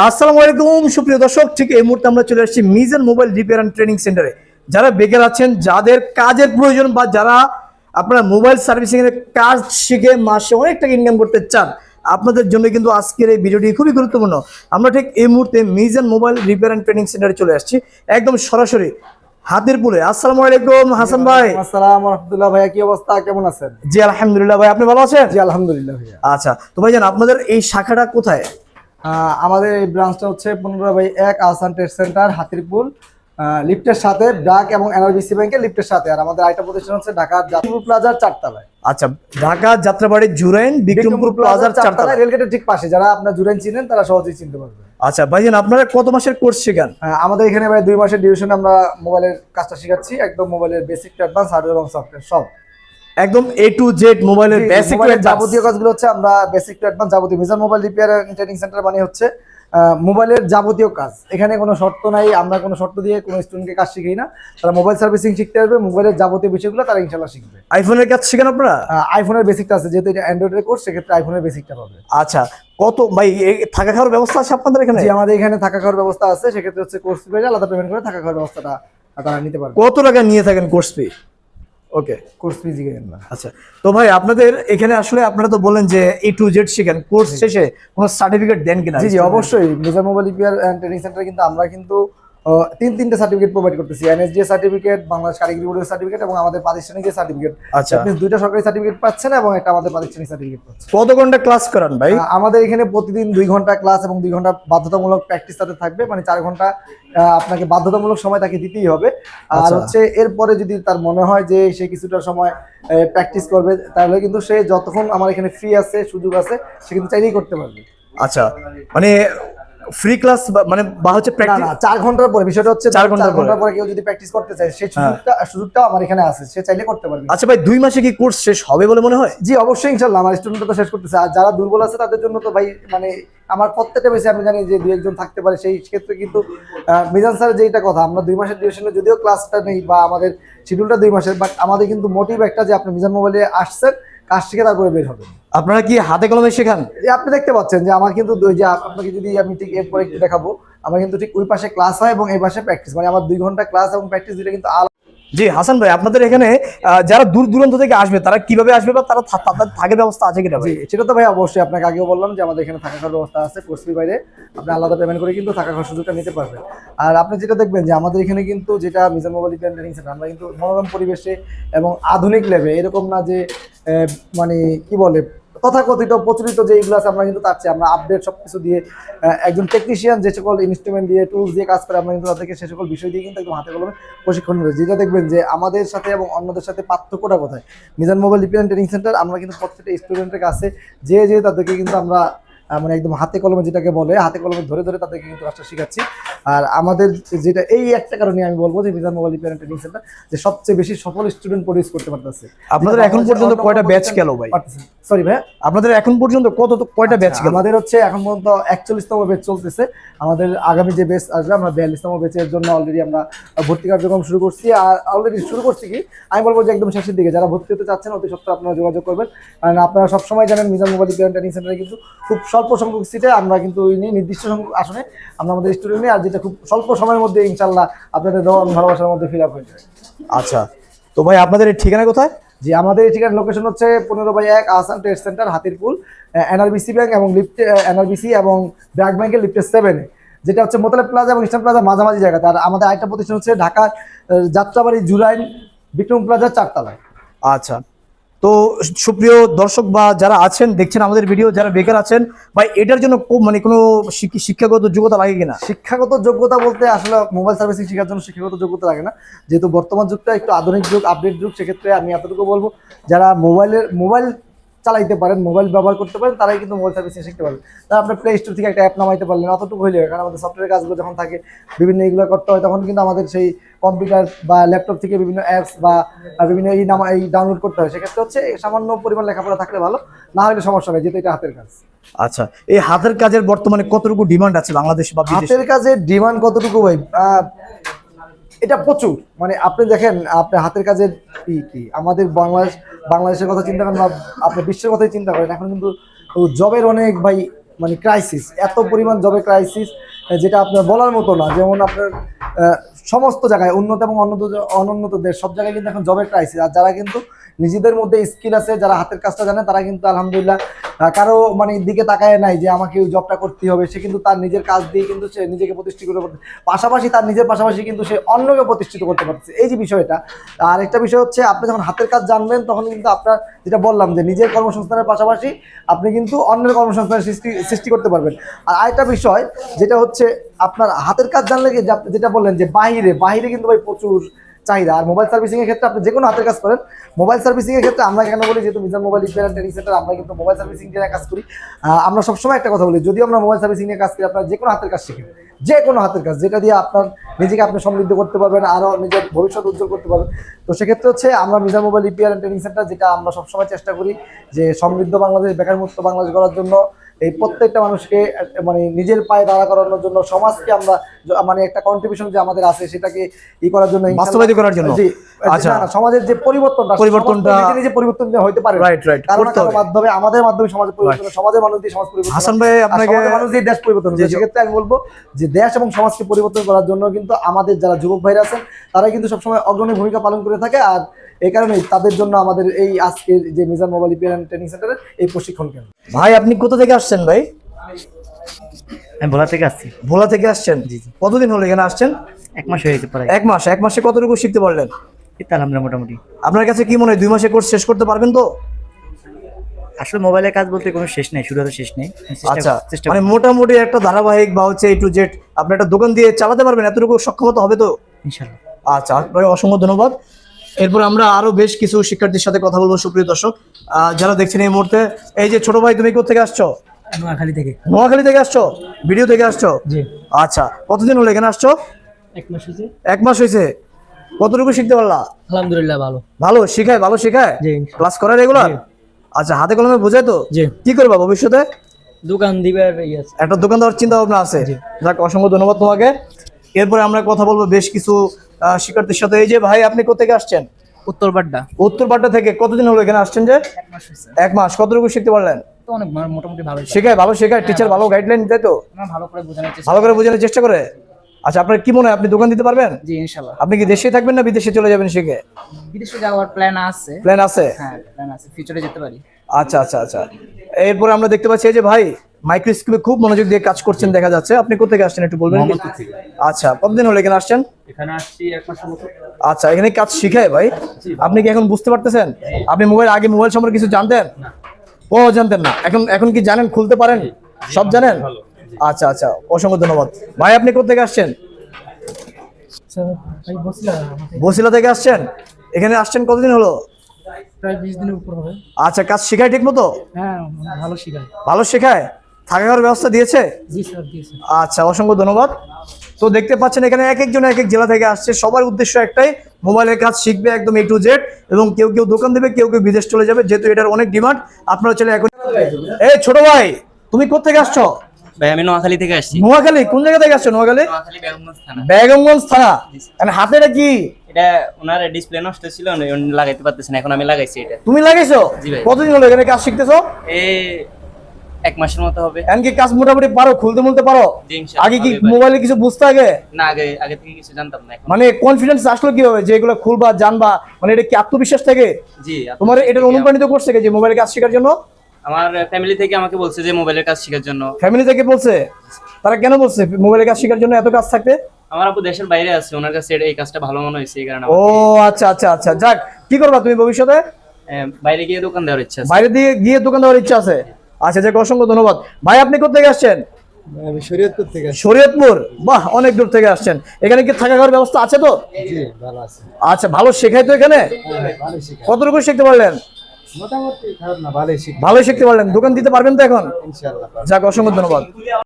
আসসালামু আলাইকুম সুপ্রিয় দর্শক ঠিক এই মুহূর্তে আমরা চলে আসছি Mizan mobile repair and training সেন্টারে। যারা বেকার আছেন যাদের কাজের প্রয়োজন বা যারা আপনারা মোবাইল সার্ভিসিং এর কাজ শিখে মাসে অনেক টাকা ইনকাম করতে চান আপনাদের জন্য কিন্তু আজকের এই ভিডিওটি খুবই গুরুত্বপূর্ণ। আমরা ঠিক এই মুহূর্তে Mizan mobile repair and training সেন্টারে চলে আসছি। একদম সরাসরি হাতের পুলে। আসসালামু আলাইকুম হাসান ভাই। আসসালাম রহমতুল্লাহ ভাইয়া কি অবস্থা? কেমন আছেন? জি আলহামদুলিল্লাহ ভাই আপনি ভালো আছেন? জি আলহামদুলিল্লাহ ভাইয়া। আচ্ছা তো ভাইজান আপনাদের এই শাখাটা কোথায়? আমাদের এই ব্রাঞ্চটা হচ্ছে পনেরো বাই এক আসান ট্রেড সেন্টার হাতিরপুল। লিফটের সাথে ডাক এবং এনআরবিসি ব্যাংকের লিফটের সাথে। আর আমাদের আইটা প্রতিষ্ঠান হচ্ছে ঢাকা জাতীয় প্লাজার চারতলায়। আচ্ছা ঢাকা যাত্রাবাড়ি জুরাইন বিক্রমপুর প্লাজার চারতলা রেলগেটের ঠিক পাশে। যারা আপনার জুরেন চিনেন তারা সহজেই চিনতে পারবে আচ্ছা ভাইজান আপনারা কত মাসের কোর্স শেখান? আমাদের এখানে ভাই দুই মাসের ডিউরেশনে আমরা মোবাইলের কাজটা শেখাচ্ছি। একদম মোবাইলের বেসিক অ্যাডভান্স হার্ডওয়্যার এবং সফটওয়্যার সব। একদম এ টু জেড মোবাইলের বেসিক যাবতীয় কাজগুলো হচ্ছে আমরা বেসিক টু অ্যাডভান্স যাবতীয়। Mizan mobile repair training centre মানে হচ্ছে মোবাইলের যাবতীয় কাজ। এখানে কোনো শর্ত নাই আমরা কোনো শর্ত দিয়ে কোনো স্টুডেন্টকে কাজ শিখাই না। তারা মোবাইল সার্ভিসিং শিখতে আসবে মোবাইলের যাবতীয় বিষয়গুলো তারা ইনশাল্লাহ শিখবে। আইফোনের কাজ শেখান আপনারা? আইফোনের বেসিকটা আছে যেহেতু এটা অ্যান্ড্রয়েডের কোর্স সেক্ষেত্রে আইফোনের বেসিকটা পাবে আচ্ছা কত ভাই থাকা খাওয়ার ব্যবস্থা আছে আপনাদের এখানে? আমাদের এখানে থাকা খাওয়ার ব্যবস্থা আছে সেক্ষেত্রে হচ্ছে কোর্স ফি আলাদা পেমেন্ট করে থাকা খাওয়ার ব্যবস্থাটা তারা নিতে পারবে। কত টাকা নিয়ে থাকেন কোর্স ফি ওকে কোর্স ফি জিজ্ঞেস না। আচ্ছা। তো ভাই আপনাদের এখানে আসলে আপনারা তো বলেন যে এ টু জেড শেখেন কোর্স শেষে কোনো সার্টিফিকেট দেন কিনা? জি জি অবশ্যই। রিপেয়ার ট্রেনিং সেন্টার কিন্তু আমরা কিন্তু তিন তিনটে সার্টিফিকেট প্রোভাইড করতেছি। এনএসডিএ সার্টিফিকেট বাংলাদেশ কারিগরি বোর্ডের সার্টিফিকেট এবং আমাদের প্রাতিষ্ঠানিক যে সার্টিফিকেট আচ্ছা। আপনি দুইটা সরকারি সার্টিফিকেট পাচ্ছেন এবং একটা আমাদের প্রাতিষ্ঠানিক সার্টিফিকেট পাচ্ছেন। কত ঘণ্টা ক্লাস করান ভাই? আমাদের এখানে প্রতিদিন দুই ঘণ্টা ক্লাস এবং দুই ঘণ্টা বাধ্যতামূলক প্র্যাকটিস তাতে থাকবে। মানে চার ঘণ্টা আপনাকে বাধ্যতামূলক সময় তাকে দিতেই হবে। আর আচ্ছা। হচ্ছে এরপরে যদি তার মনে হয় যে সে কিছুটা সময় প্র্যাকটিস করবে তাহলে কিন্তু সে যতক্ষণ আমার এখানে ফ্রি আছে সুযোগ আছে সে কিন্তু চাইলেই করতে পারবে। আচ্ছা। মানে ফ্রি ক্লাস মানে বা হচ্ছে প্র্যাকটিস না চার ঘণ্টার পরে বিষয়টা হচ্ছে চার চার ঘণ্টার ঘণ্টার পরে। কেউ যদি প্র্যাকটিস করতে চায় সেই সুযোগটা সুযোগটা আমার এখানে আছে সে চাইলে করতে পারবে। আচ্ছা ভাই দুই মাসে কি কোর্স শেষ হবে বলে মনে হয়? জি অবশ্যই ইনশাল্লাহ আমার স্টুডেন্ট তো শেষ করতেছে। আর যারা দুর্বল আছে তাদের জন্য তো ভাই মানে আমার প্রত্যেকটা বেশি আমি জানি যে দুই একজন থাকতে পারে সেই ক্ষেত্রে কিন্তু মিজান স্যার যেটা কথা আমরা দুই মাসের ডিউরেশনে যদিও ক্লাসটা নেই বা আমাদের শিডিউলটা দুই মাসের বাট আমাদের কিন্তু মোটিভ একটা যে আপনি মিজান মোবাইলে আসছেন কাজ শিখে তারপরে বের হবে। আপনারা কি হাতে কলমে শেখান? আপনি দেখতে পাচ্ছেন যে আমার কিন্তু যে আপনাকে যদি আমি ঠিক এরপরে একটু দেখাবো আমার কিন্তু ঠিক ওই পাশে ক্লাস হয় এবং এই পাশে প্র্যাকটিস মানে আমার দুই ঘণ্টা ক্লাস এবং প্র্যাকটিস দুটো কিন্তু আলাদা। জি, হাসান ভাই, আপনাদের এখানে যারা দূর দূরান্ত থেকে আসবে, তারা কীভাবে আসবে বা তারা থাকার ব্যবস্থা আছে কিনা ভাই? সেটা তো ভাই অবশ্যই আপনাকে আগেও বললাম যে আমাদের এখানে থাকা খাওয়ার ব্যবস্থা আছে, কোর্স বাইরে। আপনি আলাদা পেমেন্ট করে কিন্তু থাকা খাওয়ার সুযোগটা নিতে পারবেন। আর আপনি যেটা দেখবেন যে আমাদের এখানে কিন্তু যেটা Mizan mobile repair training centre, আমরা কিন্তু মনোরম পরিবেশে এবং আধুনিক লেভে এরকম না যে মানে কি বলে তথাকথিত প্রচলিত যে এইগুলো আছে, আমরা কিন্তু তার চেয়ে আমরা আপডেট সব কিছু দিয়ে একজন টেকনিশিয়ান যে সকল ইনস্ট্রুমেন্ট দিয়ে টুলস দিয়ে কাজ করে, আমরা কিন্তু তাদেরকে সে সকল বিষয় দিয়ে কিন্তু একদম হাতে কলমে প্রশিক্ষণ দিই যেটা দেখবেন যে আমাদের সাথে এবং অন্যদের সাথে পার্থক্যটা কোথায়? মিজান মোবাইল ডিপেন্ট ট্রেনিং সেন্টার, আমরা কিন্তু প্রত্যেকটা স্টুডেন্টের কাছে যে যে তাদেরকে কিন্তু আমরা মানে একদম হাতে কলমে যেটাকে বলে হাতে কলমে ধরে ধরে তাদেরকে কিন্তু কাজটা শেখাচ্ছি। আর আমাদের যেটা এই একটা কারণে আমি বলব যে Mizan mobile repair training centre যে সবচেয়ে বেশি সফল স্টুডেন্ট প্রডিউস করতে পারতেছে। আপনাদের এখন পর্যন্ত কয়টা ব্যাচ গেল ভাই? সরি ভাই আপনাদের এখন পর্যন্ত কত কয়টা ব্যাচ গেল? আমাদের হচ্ছে এখন পর্যন্ত একচল্লিশতম ব্যাচ চলতেছে। আমাদের আগামী যে বেচ আসবে আমরা বিয়াল্লিশতম বেচের জন্য অলরেডি আমরা ভর্তি কার্যক্রম শুরু করছি। আর অলরেডি শুরু করছি কি? আমি বলব যে একদম শেষের দিকে যারা ভর্তি হতে চাচ্ছেন অতি সত্ত্বর আপনারা যোগাযোগ করবেন। কারণ আপনারা সবসময় জানেন মিজান মোবাইল রিপেয়ার ট্রেনিং সেন্টারে কিন্তু খুব স্বল্প সংখ্যক সিটে আমরা কিন্তু ওই নিয়ে নির্দিষ্ট সংখ্যক আসনে আমরা আমাদের স্টুডেন্ট আর যেটা খুব স্বল্প সময়ের মধ্যে ইনশাল্লাহ আপনাদের দেওয়া ভালোবাসার মধ্যে ফিল আপ হয়ে যায় আচ্ছা। তো ভাই আপনাদের এই ঠিকানা কোথায়? জি আমাদের এই ঠিকানা লোকেশন হচ্ছে পনেরো বাই এক Assam trade centre Hatirpul NRBC bank এবং লিফট এনআরবিসি এবং ব্র্যাক ব্যাংকের লিফটের সেভেনে যেটা হচ্ছে মোতালেব প্লাজা এবং ইস্টার্ন প্লাজা মাঝামাঝি জায়গাতে। আর আমাদের আরেকটা প্রতিষ্ঠান হচ্ছে ঢাকার যাত্রাবাড়ি জুলাইন বিক্রম প্লাজা চারতলায়। আচ্ছা। তো সুপ্রিয় দর্শক বা যারা আছেন, দেখছেন আমাদের ভিডিও যারা বেকার আছেন বা এটার জন্য মানে কোনো শিক্ষাগত যোগ্যতা লাগে কিনা? শিক্ষাগত যোগ্যতা বলতে আসলে মোবাইল সার্ভিসিং শেখার জন্য শিক্ষাগত যোগ্যতা লাগে না। যেহেতু বর্তমান যুগটা একটু আধুনিক যুগ আপডেট যুগ, সেক্ষেত্রে আমি এতটুকু বলব, যারা মোবাইলের মোবাইল চালাইতে পারেন মোবাইল ব্যবহার করতে পারেন তারাই কিন্তু মোবাইল সার্ভিসিং শিখতে পারবেন তারা আপনার প্লে স্টোর থেকে একটা অ্যাপ নামাইতে পারলেন অতটুকু হইলে হয়। কারণ আমাদের সফটওয়্যার কাজগুলো যখন থাকে বিভিন্ন এইগুলো করতে হয় তখন কিন্তু আমাদের সেই কম্পিউটার বা ল্যাপটপ থেকে বিভিন্ন অ্যাপস বা বিভিন্ন এই নামা এই ডাউনলোড করতে হয়। সেক্ষেত্রে হচ্ছে সামান্য পরিমাণ লেখাপড়া থাকলে ভালো না হলে সমস্যা নেই যেহেতু এটা হাতের কাজ। আচ্ছা এই হাতের কাজের বর্তমানে কতটুকু ডিমান্ড আছে বাংলাদেশ বা হাতের কাজের ডিমান্ড কতটুকু ভাই? এটা প্রচুর। মানে আপনি দেখেন আপনি হাতের কাজের কি কি? আমাদের বাংলাদেশ, বাংলাদেশের কথা চিন্তা করেন বা আপনি বিশ্বের কথাই চিন্তা করেন, এখন কিন্তু জবের অনেক ভাই মানে ক্রাইসিস এত পরিমাণ জবের ক্রাইসিস যেটা আপনার বলার মতো না। যেমন আপনার সমস্ত জায়গায়, উন্নত এবং অনুন্নত অনুন্নত দেশ সব জায়গায় কিন্তু এখন জবের ক্রাইসিস আর যারা কিন্তু নিজেদের মধ্যে স্কিল আছে, যারা হাতের কাজটা জানে, তারা কিন্তু আলহামদুলিল্লাহ কারও মানে দিকে তাকায় নাই যে আমাকে ওই জবটা করতে হবে। সে কিন্তু তার নিজের কাজ দিয়ে কিন্তু সে নিজেকে প্রতিষ্ঠিত করতে পাশাপাশি তার নিজের পাশাপাশি কিন্তু সে অন্যকে প্রতিষ্ঠিত করতে পারছে এই যে বিষয়টা, আর একটা বিষয় হচ্ছে, আপনি যখন হাতের কাজ জানবেন, তখন কিন্তু আপনার যেটা বললাম যে নিজের কর্মসংস্থানের পাশাপাশি আপনি কিন্তু অন্যের কর্মসংস্থানের সৃষ্টি সৃষ্টি করতে পারবেন। আর আরেকটা বিষয়, যেটা হচ্ছে আপনার হাতের কাজ জানলে যেটা বললেন যে বাইরে বাইরে কিন্তু ভাই প্রচুর চাহিদা। আর মোবাইল সার্ভিসিং এর ক্ষেত্রে আপনি যে কোনো হাতের কাজ করেন। মোবাইল সার্ভিসিং এর ক্ষেত্রে আমরা কেন বলি যেহেতু Mizan mobile repair and training centre আমরা কিন্তু মোবাইল সার্ভিসিং নিয়ে কাজ করি। আমরা সবসময় একটা কথা বলি যদি আমরা মোবাইল সার্ভিসিং নিয়ে কাজ করি, আপনার যে কোনো হাতের কাজ শিখেন যে কোনো হাতের কাজ, যেটা দিয়ে আপনার নিজেকে আপনি সমৃদ্ধ করতে পারবেন আরও নিজের ভবিষ্যৎ উজ্জ্বল করতে পারবেন। তো সেক্ষেত্রে হচ্ছে আমরা Mizan mobile repair and training centre যেটা আমরা সবসময় চেষ্টা করি যে সমৃদ্ধ বাংলাদেশ, বেকার মুক্ত বাংলাদেশ গড়ার জন্য এই প্রত্যেকটা মানুষকে মানে নিজের পায়ে দাঁড়া করানোর জন্য সমাজকে আমরা মানে একটা কন্ট্রিবিউশন যে আমাদের আছে সেটাকে ই করার জন্য বাস্তবায়িত করার জন্য। জি আচ্ছা। সমাজের যে পরিবর্তনটা পরিবর্তনটা- নিজে নিজে পরিবর্তন হইতে পারে না। Right, right, কারও করতে মাধ্যমে আমাদের মাধ্যমে সমাজের পরিবর্তন সমাজের মানুষ দিয়ে সমাজ পরিবর্তন হাসান ভাই আপনাকে সমাজের মানুষ দিয়ে দেশ পরিবর্তন জি। সেক্ষেত্রে আমি বলব যে দেশ এবং সমাজকে পরিবর্তন করার জন্য কিন্তু আমাদের যারা যুবক ভাইরা আছেন তারাই কিন্তু সবসময় অগ্রণী ভূমিকা পালন করে থাকে আর এই কারণেই তাদের জন্য আমাদের এই আজকের যে Mizan mobile repair and training সেন্টারের এই প্রশিক্ষণ কেন্দ্র। ভাই আপনি কোথা থেকে আসছেন ভাই? আমি ভোলা থেকে আসছি। ভোলা থেকে আসছেন? কতদিন হলো এখানে আসছেন? এক মাস হয়ে গেছে প্রায়। এক মাস এক মাসে কতটুকু শিখতে পারলেন? আলহামদুলিল্লাহ মোটামুটি। আপনার কাছে কি মনে হয় দুই মাসে কোর্স শেষ করতে পারবেন তো? আসলে মোবাইলের কাজ বলতে কোনো শেষ নেই শুরু হতে শেষ নেই। আচ্ছা মানে মোটামুটি একটা ধারাবাহিক বা হচ্ছে এ টু জেড আপনি একটা দোকান দিয়ে চালাতে পারবেন এতটুকু সক্ষমতা হবে তো? ইনশাল্লাহ আচ্ছা আপনাকে অসংখ্য ধন্যবাদ। এরপর আমরা আরও বেশ কিছু শিক্ষার্থীর সাথে কথা বলব সুপ্রিয় দর্শক। আহ, যারা দেখছেন এই মুহূর্তে এই যে ছোট ভাই তুমি কোথেকে আসছো? নোয়াখালী থেকে। নোয়াখালী থেকে আসছো? ভিডিও থেকে আসছো? জি। আচ্ছা কতদিন হলো এখানে আসছো? এক মাস হয়েছে। এক মাস হয়েছে। কতটুকু শিখতে পারলা? আলহামদুলিল্লাহ ভালো। ভালো? শিখায়? ভালো শেখায়? ক্লাস করে রেগুলার আচ্ছা হাতে কলমে বোঝায় তো? কি করবা ভবিষ্যতে? দোকান দিবার ইয়ে একটা দোকান দেওয়ার চিন্তা ভাবনা আছে। যাক অসংখ্য ধন্যবাদ তোমাকে। এরপরে আমরা কথা বলব বেশ কিছু শিক্ষার্থীর সাথে। এই যে ভাই আপনি কোথেকে আসছেন? উত্তর বাড্ডা উত্তর পাট্টা থেকে কতদিন হলো এখানে আসছেন যে? এক মাস কতটুকু শিখতে পারলেন? তো অনেক মোটামুটি ভালো শেখায় ভালো শেখায়? টিচার ভালো গাইডলাইন দেয় তো? ভালো করে বোঝানোর চেষ্টা ভালো করে বোঝানোর চেষ্টা করে? আচ্ছা আপনার কি মনে হয় আপনি দোকান দিতে পারবেন? জি আপনি কি দেশে থাকবেন না বিদেশে চলে যাবেন শিখে? বিদেশে যাওয়ার প্ল্যান আছে। প্ল্যান আছে? হ্যাঁ প্ল্যান আছে। ফিউচারে যেতে পারি। আচ্ছা আচ্ছা আচ্ছা। এরপরে আমরা দেখতে পাচ্ছি এই যে ভাই মাইক্রোস্কোপে খুব মনোযোগ দিয়ে কাজ করছেন দেখা যাচ্ছে। আপনি কোথেকে আসছেন একটু বলবেন? আচ্ছা কতদিন হলো এখানে আসছেন? এখানে আসছি এক মাসের মতো আচ্ছা এখানে কাজ শিখায় ভাই। আপনি কি এখন বুঝতে পারতেছেন? আপনি মোবাইল আগে মোবাইল সম্পর্কে কিছু জানতেন? ও জানতেন না। এখন এখন কি জানেন? খুলতে পারেন? সব জানেন? আচ্ছা আচ্ছা অসংখ্য ধন্যবাদ। ভাই আপনি কোথেকে আসছেন? বসিলা থেকে আসছেন? এখানে আসছেন কতদিন হলো? প্রায় বিশ দিনের উপর হবে। আচ্ছা কাজ শেখায় ঠিক মতো হ্যাঁ ভালো শেখায়। ভালো শেখায়? থাকা খাওয়ার ব্যবস্থা দিয়েছে? জি স্যার দিয়েছে। আচ্ছা অসংখ্য ধন্যবাদ। তো দেখতে পাচ্ছেন এখানে এক একজন এক এক জেলা থেকে আসছে। সবার উদ্দেশ্য একটাই মোবাইলের কাজ শিখবে একদম এ টু জেড এবং কেউ কেউ দোকান দেবে কেউ কেউ বিদেশ চলে যাবে যেহেতু এটার অনেক ডিমান্ড। আপনারা চলে এখন এই ছোট ভাই তুমি কোথেকে আসছো? ভাই আমি নোয়াখালী থেকে আসছি। নোয়াখালী? কোন জায়গা থেকে আসছো নোয়াখালী? নোয়াখালী বেগমগঞ্জ থানা। মানে হাতে এটা কি? এটা ওনার ডিসপ্লে নষ্ট ছিল লাগাইতে পারতেছেন এখন আমি লাগাইছি এটা। তুমি লাগাইছো? কতদিন হলো এখানে কাজ শিখতেছো? এই এক মাসের মতো হবে। এমনকি কাজ মোটামুটি পারো খুলতে পারো? আগে কি মোবাইলে কিছু বুঝতে আগে? না আগে আগে থেকে কিছু জানতাম না মানে কনফিডেন্স আসলো কীভাবে যে এগুলো খুলবা জানবা? মানে এটা কি আত্মবিশ্বাস থেকে? জি তোমার এটার অনুপ্রাণিত করছে যে মোবাইলে কাজ শেখার জন্য? আমার ফ্যামিলি থেকে আমাকে বলছে যে মোবাইলের কাজ শেখার জন্য। ফ্যামিলি থেকে বলছে? তারা কেন বলছে মোবাইলে কাজ শেখার জন্য এত কাজ থাকতে? আমার আপু দেশের বাইরে আছে ওনার কাছে এই কাজটা ভালো মনে হয়েছে এই কারণে ও আচ্ছা আচ্ছা আচ্ছা। যাক কি করবা তুমি ভবিষ্যতে? বাইরে গিয়ে দোকান দেওয়ার ইচ্ছা আছে। বাইরে দিয়ে গিয়ে দোকান দেওয়ার ইচ্ছা আছে? আচ্ছা যাক অসংখ্য ধন্যবাদ। ভাই আপনি কোথেকে আসছেন? শরীয়তপুর থেকে শরীয়তপুর? বাহ অনেক দূর থেকে আসছেন। এখানে কি থাকা খাওয়ার ব্যবস্থা আছে তো? আচ্ছা ভালো শেখাই তো এখানে? কতটুকু শিখতে পারলেন? ভালোই শিখতে পারলেন। দোকান দিতে পারবেন তো এখন? যাক অসংখ্য ধন্যবাদ।